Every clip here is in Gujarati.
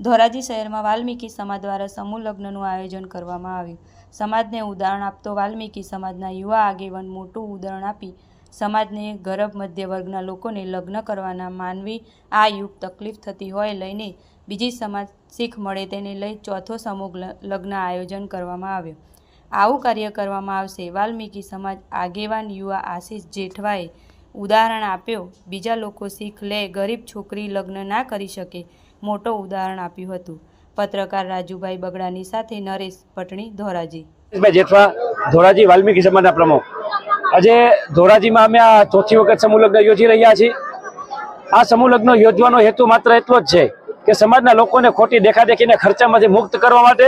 ધોરાજી શહેરમાં વાલ્મીકી સમાજ દ્વારા સમૂહ લગ્નનું આયોજન કરવામાં આવ્યું. સમાજને ઉદાહરણ આપતો વાલ્મીકી સમાજના યુવા આગેવાન મોટું ઉદાહરણ આપી સમાજને ગરબ મધ્ય વર્ગના લોકોને લગ્ન કરવાના માનવી આ યુગ તકલીફ થતી હોય લઈને બીજી સમાજ શીખ મળે તેને લઈ ચોથો સમૂહ લગ્ન આયોજન કરવામાં આવ્યું. આવું કાર્ય કરવામાં આવશે. વાલ્મીકી સમાજ આગેવાન યુવા આશીષ જેઠવાએ ઉદાહરણ આપ્યો. બીજા લોકો શીખ લે, ગરીબ છોકરી લગ્ન ના કરી શકે. મોટો ઉદાહરણ આપ્યું હતું. પત્રકાર રાજુભાઈ બગડાની સાથે નરેશ પટણી ધોરાજી. જેઠવા, ધોરાજી વાલ્મીકી સમાજના પ્રમુખ. આજે ધોરાજીમાં અમે આ ચોથી વખત સમૂહ લગ્ન યોજી રહ્યા છીએ. આ સમૂહ લગ્ન યોજવાનો હેતુ માત્ર એટલો જ છે કે સમાજના લોકોને ખોટી દેખાદેખીને ખર્ચામાંથી મુક્ત કરવા માટે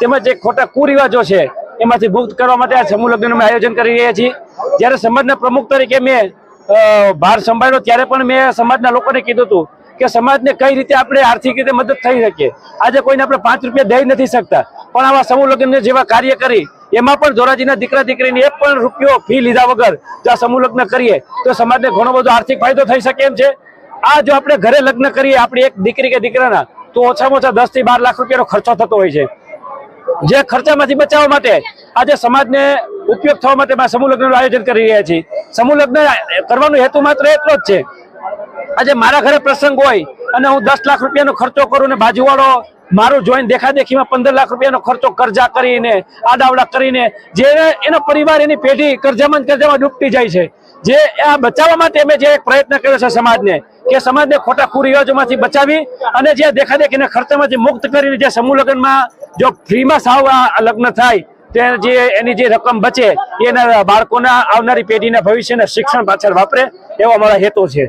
તેમજ જે ખોટા કુરિવાજો છે એમાંથી મુક્ત કરવા માટે આ સમૂહ લગ્નનું આયોજન કરી રહ્યા છીએ. જ્યારે સમાજના પ્રમુખ તરીકે મેં ભાર સંભાળ્યો, ત્યારે પણ મેં સમાજના લોકોને કીધું હતું કે સમાજને કઈ રીતે આપણે આર્થિક રીતે મદદ થઈ શકીએ? આજે કોઈને આપણે પાંચ રૂપિયા દઈ નથી શકતા. પણ આવા સમૂહ લગ્ન જેવા કાર્ય કરી, એમાં પણ ધોરાજીના દીકરા દીકરીની એક પણ રૂપિયો ફી લીધા વગર જો સમૂહ લગ્ન કરીએ, તો સમાજને ઘણો બધો આર્થિક ફાયદો થઈ શકે એમ છે. આ જો આપણે ઘરે લગ્ન કરીએ, આપણી એક દીકરી કે દીકરાના, તો ઓછામાં ઓછા દસથી બાર લાખ રૂપિયાનો ખર્ચો થતો હોય છે. જે ખર્ચામાંથી બચાવવા માટે આજે સમાજને ઉપયોગ થવા માટે સમૂહ લગ્નનું આયોજન કરી રહ્યા છીએ. સમૂહ લગ્ન કરવાનો હેતુ માત્ર એટલો જ છે આજે મારા ઘરે પ્રસંગ હોય અને હું દસ લાખ રૂપિયાનો ખર્ચો કરું ને બાજુવાળો મારું જોઈન દેખાદેખીમાં પંદર લાખ રૂપિયાનો ખર્ચો કરજા કરીને, આડાવડા કરીને, જે એનો પરિવાર એની પેઢી કરજામાં કરજામાં ડૂબતી જાય છે. જે આ બચાવવા માટે અમે જે એક પ્રયત્ન કર્યો છે સમાજને, કે સમાજને ખોટા કુરિવાજોમાંથી બચાવી અને જે દેખાદેખીના ખર્ચામાંથી મુક્ત કરીને જે સમૂહ લગ્નમાં જો ફ્રીમાં સાવ આ લગ્ન થાય તે જે એની જે રકમ બચે એના બાળકોના આવનારી પેઢીના ભવિષ્યના શિક્ષણ પાછળ વાપરે એવો અમારો હેતુ છે.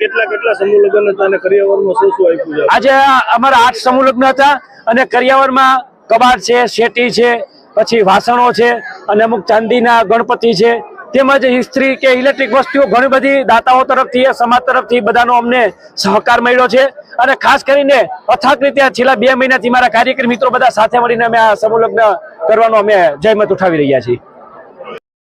કેટલા કેટલા સમૂહ લગ્ન હતા અને કરિયાવરમાં શું શું આપ્યું આજે અમારા આઠ સમૂહ લગ્ન હતા અને કરિયાવરમાં કબાટ છે શેટી છે પછી વાસણો છે અને અમુક ચાંદીના ગણપતિ છે. તેમજ ઇસ્ત્રી કે ઇલેક્ટ્રિક વસ્તુઓ ઘણી બધી દાતાઓ તરફથી સમાજ તરફથી બધાનો અમને સહકાર મળ્યો છે. અને ખાસ કરીને અથાક રીતે છેલ્લા બે મહિનાથી મારા કાર્યકર મિત્રો બધા સાથે મળીને અમે આ સમૂહ લગ્ન કરવાનો અમે જહેમત ઉઠાવી રહ્યા છીએ.